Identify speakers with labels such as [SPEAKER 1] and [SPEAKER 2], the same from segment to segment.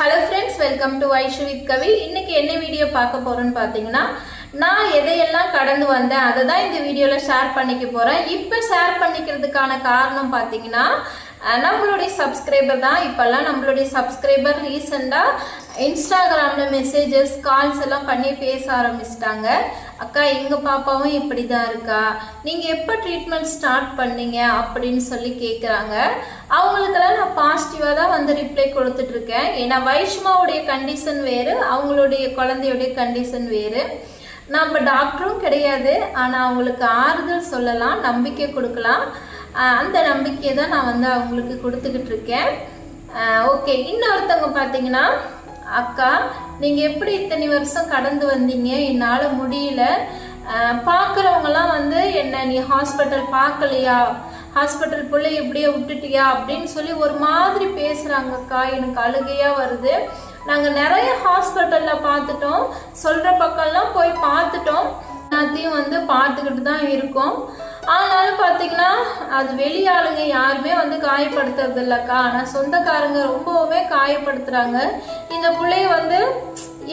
[SPEAKER 1] Hello friends welcome to Aishu with Kavi இன்னைக்கு என்ன video பார்க்க போறோம்னு பார்த்தீங்கன்னா நான் எதையெல்லாம் கடந்து வந்தேன் அதை தான் இந்த வீடியோவில் ஷேர் பண்ணிக்க போகிறேன் இப்போ ஷேர் பண்ணிக்கிறதுக்கான காரணம் பார்த்தீங்கன்னா நம்மளுடைய சப்ஸ்கிரைபர் தான். இப்போல்லாம் நம்மளுடைய சப்ஸ்கிரைபர் ரீசெண்டாக இன்ஸ்டாகிராமில் மெசேஜஸ் கால்ஸ் எல்லாம் பண்ணி பேச ஆரம்பிச்சிட்டாங்க. அக்கா எங்கள் பாப்பாவும் இப்படி தான் இருக்கா? நீங்கள் எப்போ ட்ரீட்மெண்ட் ஸ்டார்ட் பண்ணீங்க அப்படின்னு சொல்லி கேட்குறாங்க அவங்களுக்கெல்லாம் நான் பாசிட்டிவாக தான் வந்து ரிப்ளை கொடுத்துட்ருக்கேன் ஏன்னா வைஷ்மாவுடைய கண்டிஷன் வேறு அவங்களுடைய குழந்தையுடைய கண்டிஷன் வேறு. நம்ம டாக்டரும் கிடையாது. ஆனால் அவங்களுக்கு ஆறுதல் சொல்லலாம் நம்பிக்கை கொடுக்கலாம். அந்த நம்பிக்கையை தான் நான் வந்து அவங்களுக்கு கொடுத்துக்கிட்டு இருக்கேன். ஓகே. இன்னொருத்தவங்க பார்த்தீங்கன்னா அக்கா நீங்கள் எப்படி இத்தனை வருஷம் கடந்து வந்தீங்க? என்னால் முடியல. பார்க்குறவங்கலாம் வந்து என்ன நீ ஹாஸ்பிட்டல் பார்க்கலையா ஹாஸ்பிட்டல் பிள்ளை இப்படியே விட்டுட்டியா? அப்படின்னு சொல்லி ஒரு மாதிரி பேசுகிறாங்கக்கா எனக்கு அழுகையாக வருது. நாங்கள் நிறைய ஹாஸ்பிட்டலில் பார்த்துட்டோம். சொல்கிற பக்கம்லாம் போய் பார்த்துட்டோம். எல்லாத்தையும் வந்து பார்த்துக்கிட்டு தான் இருக்கோம். ஆனாலும் பார்த்தீங்கன்னா அது வெளியாளுங்க யாருமே வந்து காயப்படுத்துறது இல்லைக்கா ஆனால் சொந்தக்காரங்க ரொம்பவுமே காயப்படுத்துகிறாங்க இந்த பிள்ளைய வந்து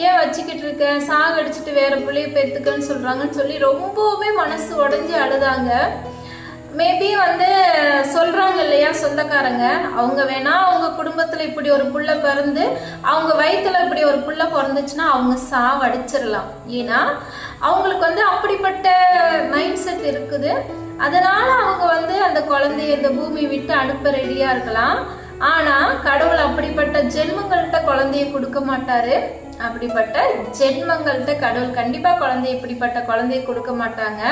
[SPEAKER 1] ஏன் வச்சுக்கிட்டு இருக்க? சாகடிச்சிட்டு வேற பிள்ளைய பெற்றுக்கன்னு சொல்கிறாங்கன்னு சொல்லி ரொம்பவுமே மனசு உடஞ்சி அழுதாங்க. மேபி வந்து சொல்றாங்க இல்லையா சொந்தக்காரங்க? அவங்க வேணா அவங்க குடும்பத்துல இப்படி ஒரு புள்ள பிறந்து அவங்க வயித்துல இப்படி ஒரு புள்ள பிறந்துச்சுன்னா அவங்க சாவடிச்சிடலாம் ஏன்னா அவங்களுக்கு வந்து அப்படிப்பட்ட மைண்ட் செட் இருக்குது. அதனால அவங்க வந்து அந்த குழந்தைய இந்த பூமி விட்டு அனுப்ப ரெடியா இருக்கலாம். ஆனா கடவுள் அப்படிப்பட்ட ஜென்மங்கள்கிட்ட குழந்தைய கொடுக்க மாட்டாரு. அப்படிப்பட்ட ஜென்மங்கள்கிட்ட கடவுள் கண்டிப்பா குழந்தைய இப்படிப்பட்ட குழந்தைய கொடுக்க மாட்டாங்க.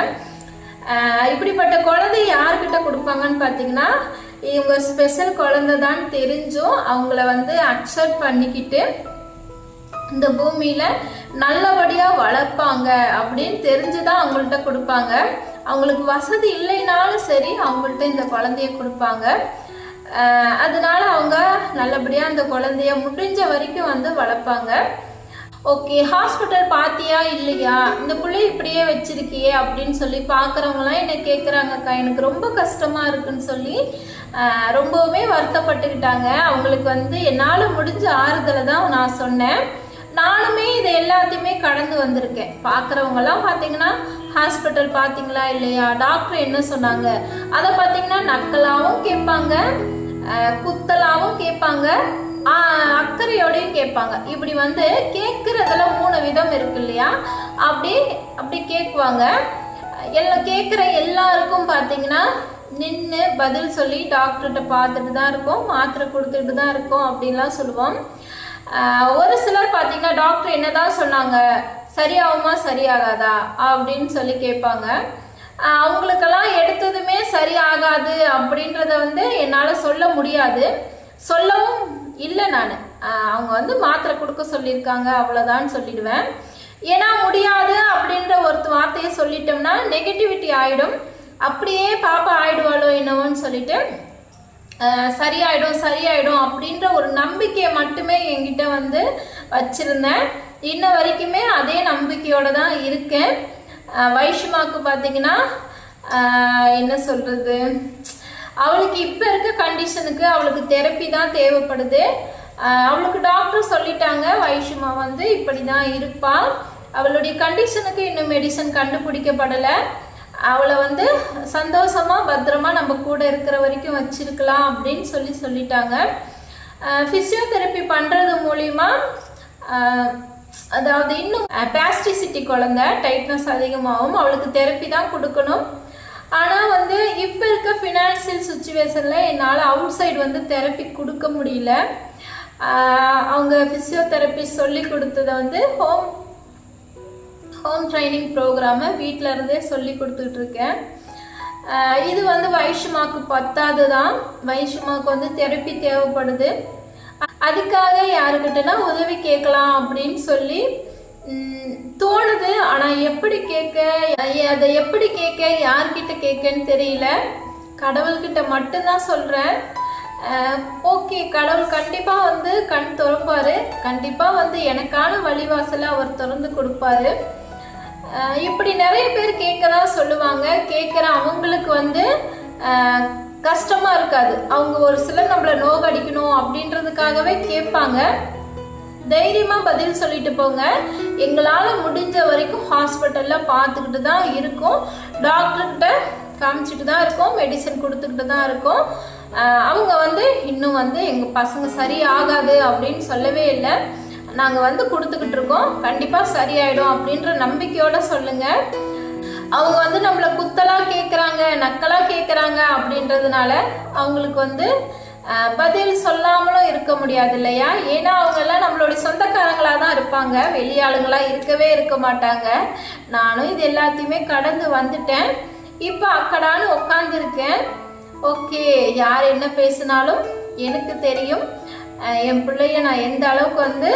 [SPEAKER 1] இப்படிப்பட்ட குழந்தை யார்கிட்ட கொடுப்பாங்கன்னு பார்த்தீங்கன்னா இவங்க ஸ்பெஷல் குழந்தை தான் தெரிஞ்சும் அவங்கள வந்து அக்செப்ட் பண்ணிக்கிட்டு இந்த பூமியில நல்லபடியா வளர்ப்பாங்க அப்படின்னு தெரிஞ்சுதான் அவங்கள்ட்ட கொடுப்பாங்க. அவங்களுக்கு வசதி இல்லைனாலும் சரி அவங்கள்ட்ட இந்த குழந்தைய கொடுப்பாங்க. அதனால அவங்க நல்லபடியா அந்த குழந்தைய முடிஞ்ச வரைக்கும் வந்து வளர்ப்பாங்க. ஓகே ஹாஸ்பிட்டல் பாத்தியா இல்லையா? இந்த பிள்ளை இப்படியே வச்சிருக்கியே அப்படின்னு சொல்லி பார்க்குறவங்களாம் என்ன கேட்குறாங்கக்கா எனக்கு ரொம்ப கஷ்டமா இருக்குன்னு சொல்லி ரொம்பவுமே வருத்தப்பட்டுக்கிட்டாங்க. அவங்களுக்கு வந்து என்னால் முடிஞ்ச ஆறுதலை தான் நான் சொன்னேன். நானுமே இது எல்லாத்தையுமே கடந்து வந்திருக்கேன். பார்க்குறவங்கலாம் பார்த்தீங்கன்னா ஹாஸ்பிட்டல் பார்த்தீங்களா இல்லையா? டாக்டர் என்ன சொன்னாங்க? அதை பார்த்தீங்கன்னா நக்கலாகவும் கேட்பாங்க குத்தலாகவும் கேட்பாங்க அக்கறையோடையும் கேட்பாங்க. இப்படி வந்து கேட்குறதுல மூணு விதம் இருக்கு இல்லையா? அப்படி அப்படி கேட்குவாங்க. எல்லாம் கேட்குற எல்லாருக்கும் பார்த்தீங்கன்னா நின்று பதில் சொல்லி டாக்டர்கிட்ட பார்த்துட்டு தான் இருக்கோம் மாத்திரை கொடுத்துட்டு தான் இருக்கோம் அப்படின்லாம் சொல்லுவோம். ஒரு சிலர் பார்த்தீங்கன்னா டாக்டர் என்னதான் சொன்னாங்க? சரியாகுமா சரியாகாதா? அப்படின்னு சொல்லி கேட்பாங்க. அவங்களுக்கெல்லாம் எடுத்ததுமே சரியாகாது அப்படின்றத வந்து என்னால் சொல்ல முடியாது. சொல்லவும் இல்லை நான். அவங்க வந்து மாத்திரை கொடுக்க சொல்லியிருக்காங்க அவ்வளோதான் சொல்லிடுவேன். ஏன்னா முடியாது அப்படின்ற ஒரு வார்த்தையை சொல்லிட்டோம்னா நெகட்டிவிட்டி ஆகிடும் அப்படியே பாப்பா ஆயிடுவாளோ என்னவோன்னு சொல்லிட்டு சரியாயிடும் சரியாயிடும் அப்படின்ற ஒரு நம்பிக்கையை மட்டுமே என்கிட்ட வந்து வச்சிருந்தேன். இன்ன வரைக்குமே அதே நம்பிக்கையோட தான் இருக்கேன். வைஷ்மாவுக்கு பார்த்தீங்கன்னா என்ன சொல்றது? அவளுக்கு இப்போ இருக்க கண்டிஷனுக்கு அவளுக்கு தெரப்பி தான் தேவைப்படுது. அவளுக்கு டாக்டர் சொல்லிட்டாங்க. வைஷ்மா வந்து இப்படி தான் இருப்பாள். அவளுடைய கண்டிஷனுக்கு இன்னும் மெடிசன் கண்டுபிடிக்கப்படலை. அவளை வந்து சந்தோஷமா பத்திரமா நம்ம கூட இருக்கிற வரைக்கும் வச்சிருக்கலாம் அப்படின்னு சொல்லி சொல்லிட்டாங்க. ஃபிசியோதெரப்பி பண்ணுறது மூலிமா அதாவது இன்னும் பேஸ்டிசிட்டி குழந்தை டைட்னஸ் அதிகமாகும். அவளுக்கு தெரப்பி தான் கொடுக்கணும். ஆனால் வந்து இப்போ இருக்க ஃபினான்சியல் சுச்சுவேஷனில் என்னால் அவுட் சைடு வந்து தெரப்பி கொடுக்க முடியல. அவங்க ஃபிசியோதெரப்பி சொல்லி கொடுத்ததை வந்து ஹோம் ஹோம் ட்ரைனிங் ப்ரோக்ராமை வீட்டில் இருந்தே சொல்லி கொடுத்துட்டு இருக்கேன். இது வந்து வைஷ்மாக்கு பத்தாது தான். வைஷ்மாக்கு வந்து தெரப்பி தேவைப்படுது. அதுக்காக யாருக்கிட்டனா உதவி கேட்கலாம் அப்படின்னு சொல்லி தோணுது. ஆனால் எப்படி கேட்க அதை எப்படி கேட்க யார்கிட்ட கேட்கன்னு தெரியல. கடவுள்கிட்ட மட்டும்தான் சொல்கிறேன் ஓகே கடவுள் கண்டிப்பாக வந்து கண் திறப்பார். கண்டிப்பாக வந்து எனக்கான வழிவாசலை அவர் திறந்து கொடுப்பாரு. இப்படி நிறைய பேர் கேட்கதா சொல்லுவாங்க. கேட்குற அவங்களுக்கு வந்து கஷ்டமா இருக்காது. அவங்க ஒரு சிலர் நம்மளை நோகடிக்கணும் அப்படின்றதுக்காகவே கேட்பாங்க. தைரியமாக பதில் சொல்லிட்டு போங்க. எங்களால் முடிஞ்ச வரைக்கும் ஹாஸ்பிட்டலில் பார்த்துக்கிட்டு தான் இருக்கோம். டாக்டர்கிட்ட காமிச்சிட்டு தான் இருக்கோம். மெடிசன் கொடுத்துக்கிட்டு தான் இருக்கோம். அவங்க வந்து இன்னும் வந்து எங்கள் பசங்க சரியாகாது அப்படின்னு சொல்லவே இல்லை. நாங்கள் வந்து கொடுத்துக்கிட்டு இருக்கோம். கண்டிப்பாக சரியாயிடும் அப்படின்ற நம்பிக்கையோட சொல்லுங்கள் அவங்க வந்து நம்மளை குத்தலாக கேட்குறாங்க நக்கலாக கேட்குறாங்க அப்படின்றதுனால அவங்களுக்கு வந்து பதில் சொல்லாமலும் இருக்க முடியாது இல்லையா? ஏன்னா அவங்கெல்லாம் நம்மளுடைய சொந்தக்காரங்களாக தான் இருப்பாங்க வெளியாளுங்களாக இருக்கவே இருக்க மாட்டாங்க. நானும் இது எல்லாத்தையுமே கடந்து வந்துட்டேன். இப்போ அக்கடான்னு உட்காந்துருக்கேன் ஓகே யார் என்ன பேசினாலும் எனக்கு தெரியும். என் பிள்ளைய நான் எந்த அளவுக்கு வந்து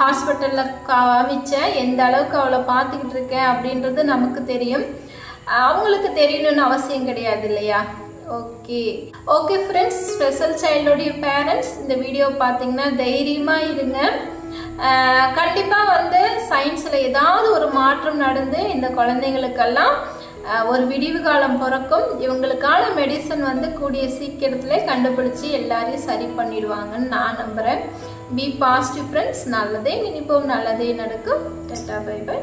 [SPEAKER 1] ஹாஸ்பிட்டலில் காமிச்சேன் எந்த அளவுக்கு அவளை பார்த்துக்கிட்டு இருக்கேன் அப்படின்றது நமக்கு தெரியும். அவங்களுக்கு தெரியணும்னு அவசியம் கிடையாது இல்லையா? ஓகே. ஓகே ஃப்ரெண்ட்ஸ் ஸ்பெஷல் சைல்டுடைய பேரண்ட்ஸ் இந்த வீடியோ பார்த்தீங்கன்னா தைரியமாக இருங்க. கண்டிப்பாக வந்து சயின்ஸில் ஏதாவது ஒரு மாற்றம் நடந்து இந்த குழந்தைங்களுக்கெல்லாம் ஒரு விடிவு காலம் பிறக்கும். இவங்களுக்கான மெடிசன் வந்து கூடிய சீக்கிரத்தில் கண்டுபிடிச்சி எல்லாரையும் சரி பண்ணிடுவாங்கன்னு நான் நம்புகிறேன் பி பாசிட்டிவ் ஃப்ரெண்ட்ஸ் நல்லதே நினைப்போம் நல்லதே நடக்கும். Ta-ta by by